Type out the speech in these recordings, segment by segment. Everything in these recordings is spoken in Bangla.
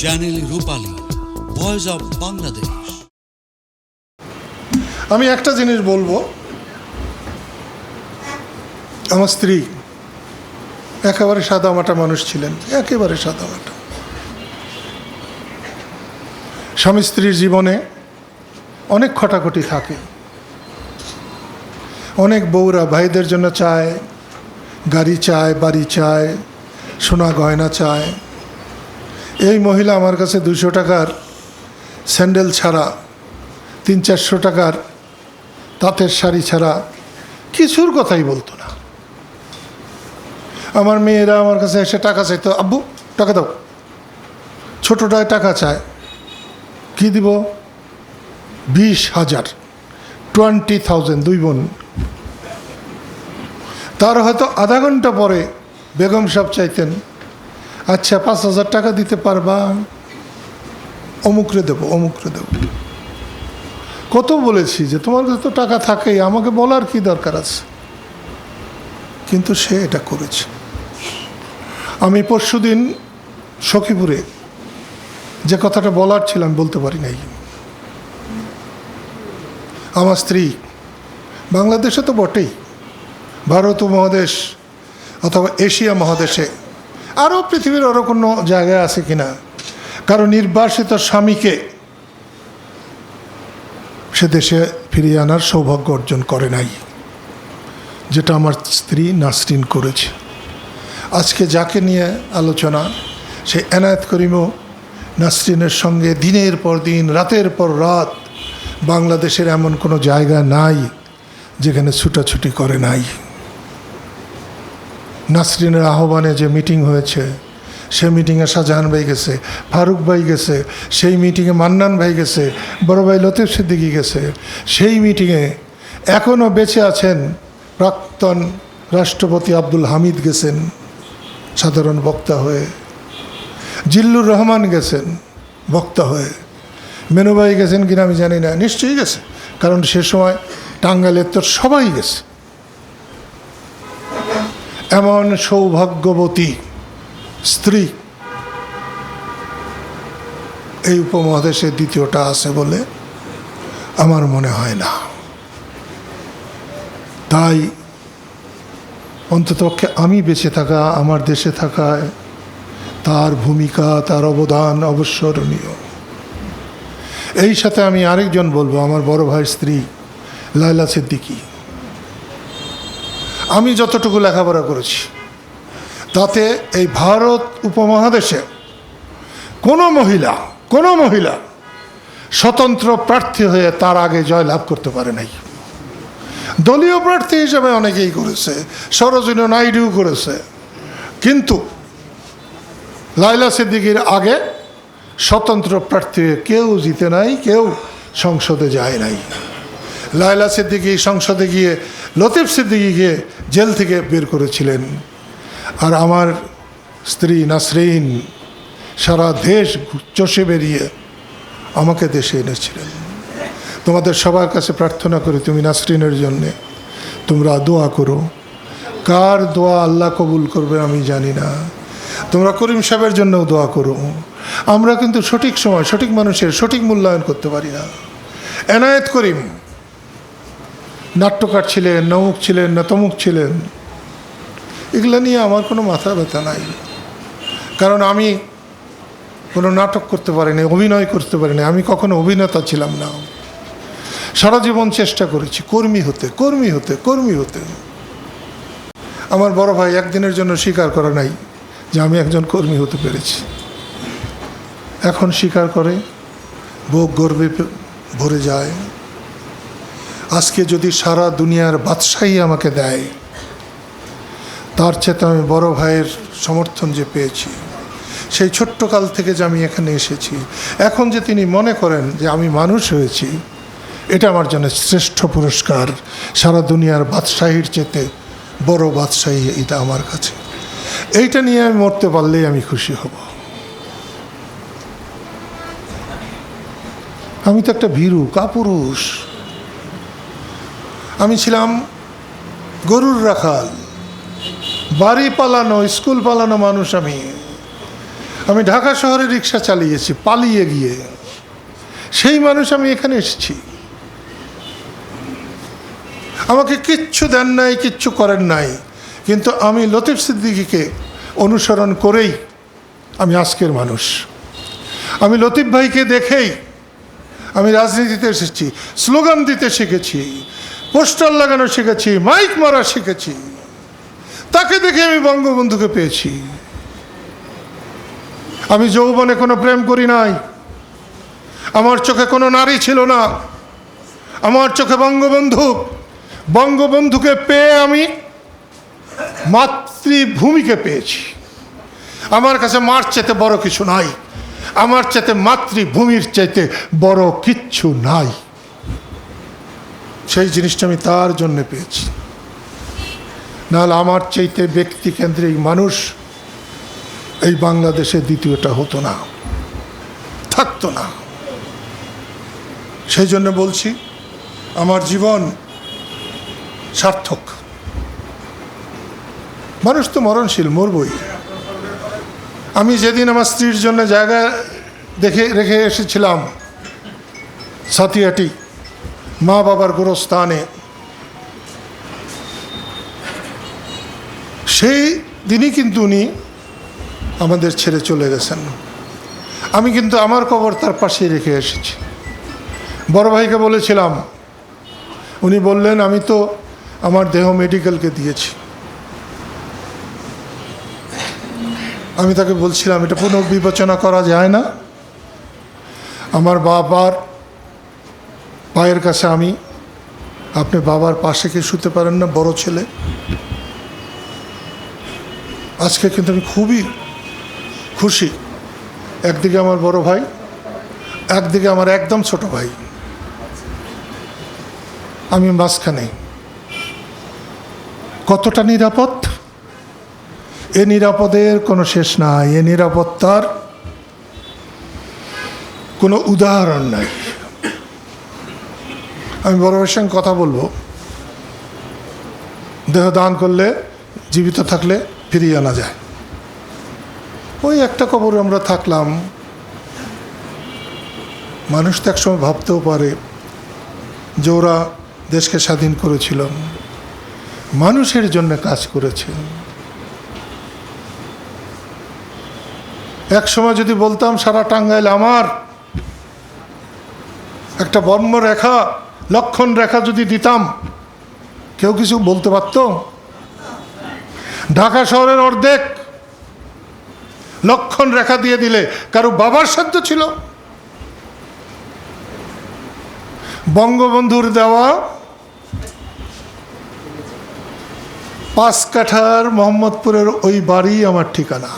Channel Rupali voice of Bangladesh আমি একটা জিনিস বলব। আমার স্ত্রী একেবারে সাদামাটা মানুষ ছিলেন, একেবারে সাদা সাদামাটা। স্বামী স্ত্রীর জীবনে অনেক খটাখটি থাকে। অনেক বউরা ভাইদের জন্য চায়, গাড়ি চায়, বাড়ি চায়, সোনা গয়না চায়। এই মহিলা আমার কাছে দুশো টাকার স্যান্ডেল ছাড়া, তিন চারশো টাকার তাঁতের শাড়ি ছাড়া কিছুর কথাই বলতো না। আমার মেয়েরা আমার কাছে এসে টাকা চাইতো, আব্বু, টাকা দাও। ছোটোটায় টাকা চায়, কি দিব? বিশ হাজার, টোয়েন্টি থাউজেন্ড, দুই বোন। তার হয়তো আধা ঘণ্টা পরে বেগম সাহেব চাইতেন আচ্ছা পাঁচ হাজার টাকা দিতে পারবা? অমুকরে দেবো অমুকরে দেবো। কত বলেছি যে তোমার কাছে তো টাকা থাকেই, আমাকে বলার কি দরকার আছে? কিন্তু সে এটা করেছে। আমি পরশুদিন সখীপুরে যে কথাটা বলার ছিল আমি বলতে পারি নাই। আমার স্ত্রী বাংলাদেশে তো বটেই। ভারত মহাদেশ অথবা এশিয়া মহাদেশে আরও পৃথিবীর আরও কোনো জায়গায় আছে কিনা? কারণ নির্বাসিত স্বামীকে সে দেশে ফিরিয়ে আনার সৌভাগ্য অর্জন করে নাই, যেটা আমার স্ত্রী নাসরিন করেছে। আজকে যাকে নিয়ে আলোচনা, সে এনায়েত করিমও নাসরিনের সঙ্গে দিনের পর দিন, রাতের পর রাত বাংলাদেশের এমন কোনো জায়গা নাই যেখানে ছুটাছুটি করে নাই। নাসরিনের আহ্বানে যে মিটিং হয়েছে, সে মিটিংয়ে শাহজাহান ভাই গেছে, ফারুক ভাই গেছে, সেই মিটিংয়ে মান্নান ভাই গেছে, বড় ভাই লতিফ সিদ্দিকি গেছে, সেই মিটিংয়ে এখনও বেঁচে আছেন প্রাক্তন রাষ্ট্রপতি আব্দুল হামিদ গেছেন, সাধারণ বক্তা হয়ে। জিল্লুর রহমান গেছেন, বক্তা হয়ে। মেনুভাই গেছেন কিনা আমি জানি না, নিশ্চয়ই গেছে, কারণ সে সময় টাঙ্গাইলের তো সবাই গেছে। এমন সৌভাগ্যবতী স্ত্রী। এই উপমহাদেশে দ্বিতীয়টা আছে বলে আমার মনে হয় না। তাই অন্ততপক্ষে আমি বেঁচে থাকা, আমার দেশে থাকায় তার ভূমিকা, তার অবদান অবস্মরণীয়। এই সাথে আমি আরেকজন বলব, আমার বড় ভাইয়ের স্ত্রী লায়লা সিদ্দিকী। আমি যতটুকু লেখাপড়া করেছি, তাতে এই ভারত উপমহাদেশে কোনো মহিলা কোনো মহিলা স্বতন্ত্র প্রার্থী হয়ে তার আগে জয় লাভ করতে পারে নাই। দলীয় প্রার্থী হিসেবে অনেকেই করেছে, সরোজিনী নাইডু করেছে। কিন্তু লাইলা সিদ্দিকির আগে স্বতন্ত্র প্রার্থী কেউ জিতে নাই, কেউ সংসদে যায় নাই। লায়লা সিদ্দিকি সংসদে গিয়ে লতিফ সিদ্দিকিকে জেল থেকে বের করেছিলেন। আর আমার স্ত্রী নাসরিন সারা দেশ চষে বেরিয়ে আমাকে দেশে এনেছিলেন। তোমাদের সবার কাছে প্রার্থনা করি তুমি নাসরিনের জন্যে তোমরা দোয়া করো। কার দোয়া আল্লাহ কবুল করবে আমি জানি না। তোমরা করিম সাহেবের জন্যও দোয়া করো। আমরা কিন্তু সঠিক সময়, সঠিক মানুষের সঠিক মূল্যায়ন করতে পারি না। এনায়েত করিম নাট্যকার ছিলেন, নমুক ছিলেন না তমুক ছিলেন। এগুলো নিয়ে আমার কোনো মাথা ব্যথা নাই। কারণ আমি কোনো নাটক করতে পারিনি, অভিনয় করতে পারিনি, আমি কখনো অভিনেতা ছিলাম না। সারা জীবন চেষ্টা করেছি, কর্মী হতে কর্মী হতে কর্মী হতে। আমার বড় ভাই একদিনের জন্য স্বীকার করে নাই যে আমি একজন কর্মী হতে পেরেছি। এখন স্বীকার করে বুক গর্বে ভরে যায়। আজকে যদি সারা দুনিয়ার বাদশাহী আমাকে দেয়, তার চেয়ে আমি বড় ভাইয়ের সমর্থন যে পেয়েছি। সেই ছোট্ট কাল থেকে যে আমি এখানে এসেছি। এখন যে তিনি মনে করেন যে আমি মানুষ হয়েছি, এটা আমার জন্য শ্রেষ্ঠ পুরস্কার। সারা দুনিয়ার বাদশাহীর চেতে বড় বাদশাহী এটা আমার কাছে। এইটা নিয়ে আমি মরতে পারলেই আমি খুশি হব। আমি তো একটা ভীরু, কাপুরুষ। আমি ছিলাম গরুর রাখাল। বাড়ি পালানো, স্কুল পালানো মানুষ আমি। আমি ঢাকা শহরে রিক্সা চালিয়েছি, পালিয়ে গিয়ে। সেই মানুষ আমি এখানে এসেছি। আমাকে কিচ্ছু দেন নাই, কিচ্ছু করেন নাই। কিন্তু আমি লতিফ সিদ্দিকিকে অনুসরণ করেই আমি আজকের মানুষ। আমি লতিফ ভাইকে দেখেই আমি রাজনীতিতে এসেছি, স্লোগান দিতে শিখেছি। পোস্টার লাগানো শিখেছি, মাইক মারা শিখেছি। তাকে দেখে আমি বঙ্গবন্ধুকে পেয়েছি। আমি যৌবনে কোনো প্রেম করি নাই। আমার চোখে কোনো নারী ছিল না। আমার চোখে বঙ্গবন্ধু। বঙ্গবন্ধুকে পেয়ে আমি মাতৃভূমিকে পেয়েছি। আমার কাছে মার চেতে বড় কিছু নাই। আমার চেতে মাতৃভূমির চাইতে বড় কিচ্ছু নাই। সেই জিনিসটা আমি তার জন্য পেয়েছি। নাহলে আমার চাইতে ব্যক্তি কেন্দ্রিক মানুষ এই বাংলাদেশে দ্বিতীয়টা হতো না, থাকতো না। সেই জন্য বলছি, আমার জীবন সার্থক। মানুষ তো মরণশীল, মরবই। আমি যেদিন আমার স্ত্রীর জন্য জায়গা দেখে, রেখে এসেছিলাম সাথিয়াটি মা বাবার গোরস্থানে। সেই দিনই কিন্তু উনি আমাদের ছেড়ে চলে গেছেন। আমি কিন্তু আমার কবর তার পাশেই রেখে এসেছি। বড় ভাইকে বলেছিলাম, উনি বললেন, আমি তো আমার দেহ মেডিকেলকে দিয়েছি। আমি তাকে বলছিলাম, এটা পুনর্বিবেচনা করা যায় না। আমার বাবার পায়ের কাছে আমি, আপনি বাবার পাশে কি শুতে পারেন না, বড় ছেলে? আজকে কিন্তু আমি খুবই খুশি। একদিকে আমার বড় ভাই, একদিকে আমার একদম ছোট ভাই। আমি মাঝখানে। কতটা নিরাপদ? এ নিরাপদের কোনো শেষ নাই, এ নিরাপত্তার কোনো উদাহরণ নাই। আমি বড় ভাইয়ের সঙ্গে কথা বলব। দেহ দান করলে, জীবিত থাকলে ফিরিয়ে আনা যায়। ওই একটা কবরে আমরা থাকলাম। মানুষ তো একসময় ভাবতেও পারে যে ওরা দেশকে স্বাধীন করেছিল। মানুষের জন্য কাজ করেছে। এক সময় যদি বলতাম, সারা টাঙ্গাইল আমার। একটা বর্ম রেখা লক্ষণ রেখা যদি দিতাম, কেউ কিছু বলতে পারতো? ঢাকা শহরের অর্ধেক লক্ষণ রেখা দিয়ে দিলে কারও বাবার সাধ্য ছিল। বঙ্গবন্ধুর দেওয়া পাঁচ কাঠার মোহাম্মদপুরের ওই বাড়ি আমার ঠিকানা।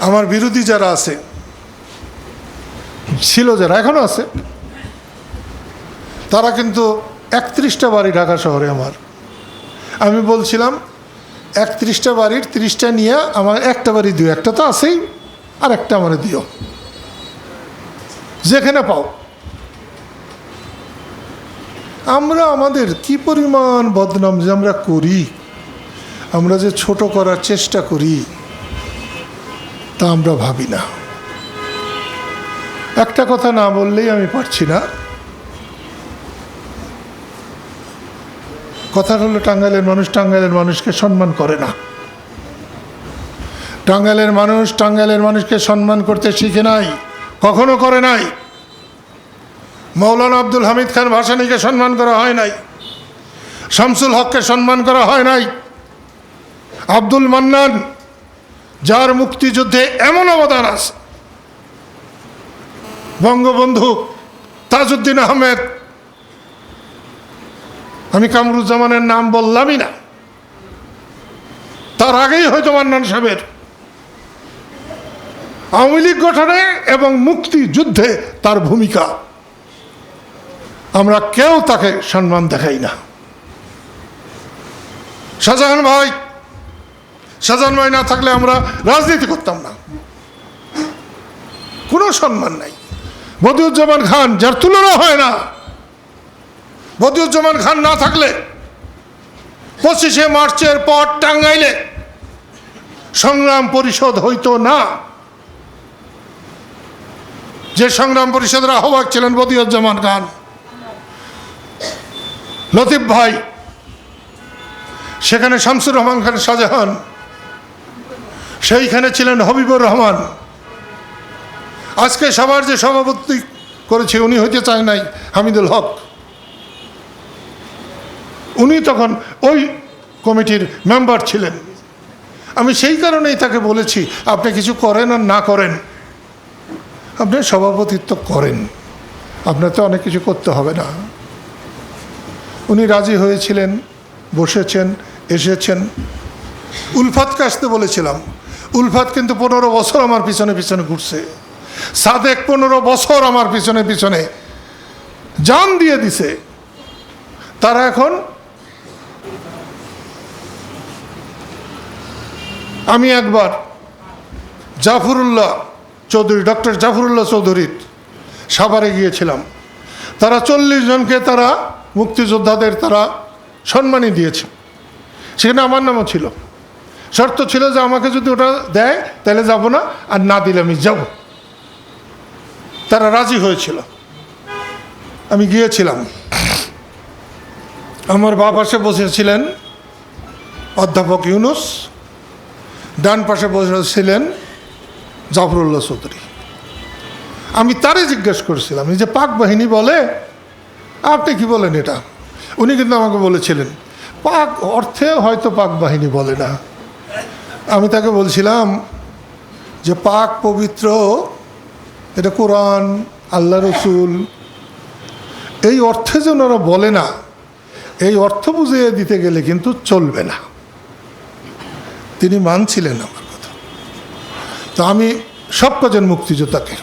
আমার বিরোধী যারা আছে, ছিল যারা, এখনও আছে তারা কিন্তু একত্রিশটা বাড়ি ঢাকা শহরে আমার। আমি বলছিলাম, একত্রিশটা বাড়ির তিরিশটা নিয়ে আমার একটা বাড়ি দিও, একটা তো আছেই, আর একটা আমার দিও। যেখানে পাও। আমরা আমাদের কি পরিমাণ বদনাম যে আমরা করি, আমরা যে ছোট করার চেষ্টা করি, তা আমরা ভাবি না। একটা কথা না বললেই আমি পারছি না। কথা হলো, টাঙ্গাইলের মানুষ টাঙ্গাইলের মানুষকে সম্মান করে না। টাঙ্গাইলের মানুষ টাঙ্গাইলের মানুষকে সম্মান করতে শিখে নাই, কখনো করে নাই। মৌলানা আব্দুল হামিদ খান ভাসানীকে সম্মান করা হয় নাই, শামসুল হককে সম্মান করা হয় নাই। আব্দুল মান্নান, যার মুক্তিযুদ্ধে এমন অবদান আছে। বঙ্গবন্ধু তাজউদ্দিন আহমেদ আমি কামরুজ্জামানের নাম বললামই না। তার আগেই হয়তো মান্নান সাহেবের আওয়ামী লীগ গঠনে এবং মুক্তি যুদ্ধে তার ভূমিকা। আমরা কেউ তাকে সম্মান দেখাই না। শাহজাহান ভাই শাহজাহান ভাই না থাকলে আমরা রাজনীতি করতাম না। কোনো সম্মান নাই। বদিউজ্জামান খান, যার তুলনা হয় না। বদিউজ্জামান খান না থাকলে পঁচিশে মার্চের পর টাঙ্গাইলে সংগ্রাম পরিষদ হইতো না। যে সংগ্রাম পরিষদের আহ্বায়ক ছিলেন বদিউজ্জামান খান, লতিফ ভাই, সেখানে শামসুর রহমান খান শাহজাহান, সেইখানে ছিলেন হবিবুর রহমান। আজকে সবার যে সভাপতি করেছে, উনি হইতে চায় নাই হামিদুল হক। উনি তখন ওই কমিটির মেম্বার ছিলেন। আমি সেই কারণেই তাকে বলেছি, আপনি কিছু করেন আর না করেন। আপনি সভাপতিত্ব করেন। আপনার তো অনেক কিছু করতে হবে না। উনি রাজি হয়েছিলেন, বসেছেন, এসেছেন। উলফাতকে আসতে বলেছিলাম, উলফাত কিন্তু পনেরো বছর আমার পিছনে পিছনে ঘুরছে। সাদেক পনেরো বছর আমার পিছনে পিছনে। জান দিয়ে দিছে। তারা এখন আমি একবার জাফরুল্লাহ চৌধুরী, ডক্টর জাফরুল্লাহ চৌধুরীর সাভারে গিয়েছিলাম। তারা চল্লিশ জনকে তারা মুক্তিযোদ্ধাদের তারা সম্মানই দিয়েছে। সেখানে আমার নামও ছিল। শর্ত ছিল যে আমাকে যদি ওটা দেয়, তাহলে যাব না, আর না দিলে আমি যাব। তারা রাজি হয়েছিল। আমি গিয়েছিলাম। আমার বাবা সে বসেছিলেন অধ্যাপক ইউনুস। ডান পাশে বসে ছিলেন জাফরুল্লাহ চৌধুরী। আমি তারে জিজ্ঞেস করেছিলাম যে পাক বাহিনী বলে, আপনি কি বলেন এটা? উনি কিন্তু আমাকে বলেছিলেন, পাক অর্থে হয়তো পাক বাহিনী বলে না। আমি তাকে বলছিলাম যে পাক পবিত্র, এটা কোরআন, আল্লাহ রসুল, এই অর্থে যে ওনারা বলে না, এই অর্থ বুঝিয়ে দিতে গেলে কিন্তু চলবে না। তিনি মানছিলেন আমার কথা। তো আমি সব কজন মুক্তিযোদ্ধাকে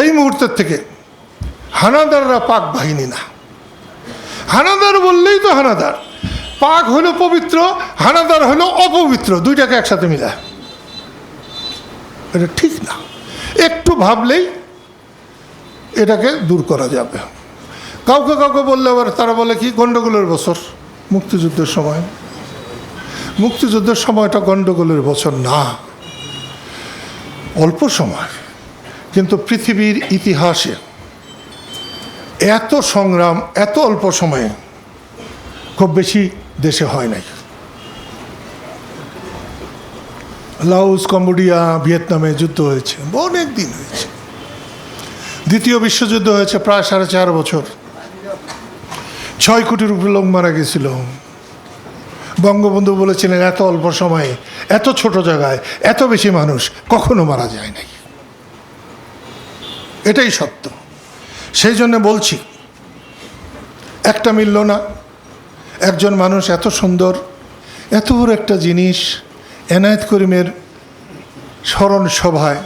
এই মুহূর্তের থেকে হানাদাররা পাক বাহিনী না। হানাদার বললেই তো হানাদার। পাক হলো পবিত্র, হানাদার হলো অপবিত্র, দুইটাকে একসাথে মিলায়। এটা ঠিক না। একটু ভাবলেই এটাকে দূর করা যাবে। কাউকে কাউকে বললে আবার তারা বলে কি গণ্ডগোলের বছর, মুক্তিযুদ্ধের সময়। মুক্তিযুদ্ধের সময়টা গণ্ডগোলের বছর না। অল্প সময়। কিন্তু পৃথিবীর ইতিহাসে এত সংগ্রাম, এত অল্প সময়ে খুব বেশি দেশে হয় নাই। লাউস কম্বোডিয়া, ভিয়েতনামে যুদ্ধ হয়েছে, অনেক দিন হয়েছে। দ্বিতীয় বিশ্বযুদ্ধ হয়েছে প্রায় সাড়ে চার বছর। ছয় কোটির উপরে লোক মারা গেছিল। বঙ্গবন্ধু বলেছিলেন, এত অল্প সময়ে, এত ছোট জায়গায়, এত বেশি মানুষ কখনো মারা যায় নাই। এটাই সত্য। সেই জন্য বলছি, একটা মিলল না। একজন মানুষ এত সুন্দর, এত বড় একটা জিনিস এনায়েত করিমের স্মরণ সভায়,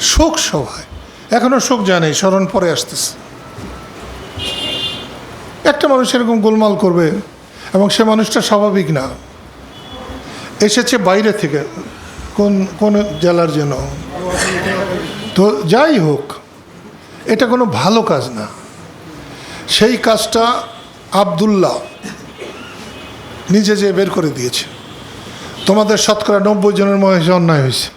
শোক সভায় এখনও শোক জানে স্মরণ পরে আসতেছে। একটা মানুষ এরকম গোলমাল করবে এবং সে মানুষটা স্বাভাবিক না। এসেছে বাইরে থেকে, কোন কোন জেলার যেন তো যাই হোক, এটা কোনো ভালো কাজ না। সেই কাজটা আবদুল্লাহ নিজে যে বের করে দিয়েছে। তোমাদের শতকরা নব্বই জনের মধ্যে অন্যায় হয়েছে।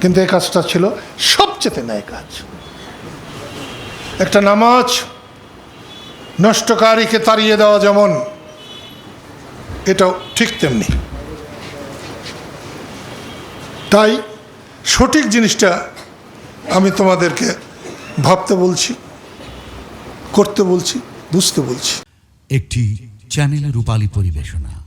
কিন্তু এই কাজটা ছিল সবচেয়ে ন্যায় কাজ। একটা নামাজ নষ্টকারীকে তাড়িয়ে দেওয়া যেমন, এটাও ঠিক তেমনি। তাই সঠিক জিনিসটা আমি তোমাদেরকে ভাবতে বলছি, করতে বলছি, বুঝতে বলছি। একটি চ্যানেলের রূপালী পরিবেশনা।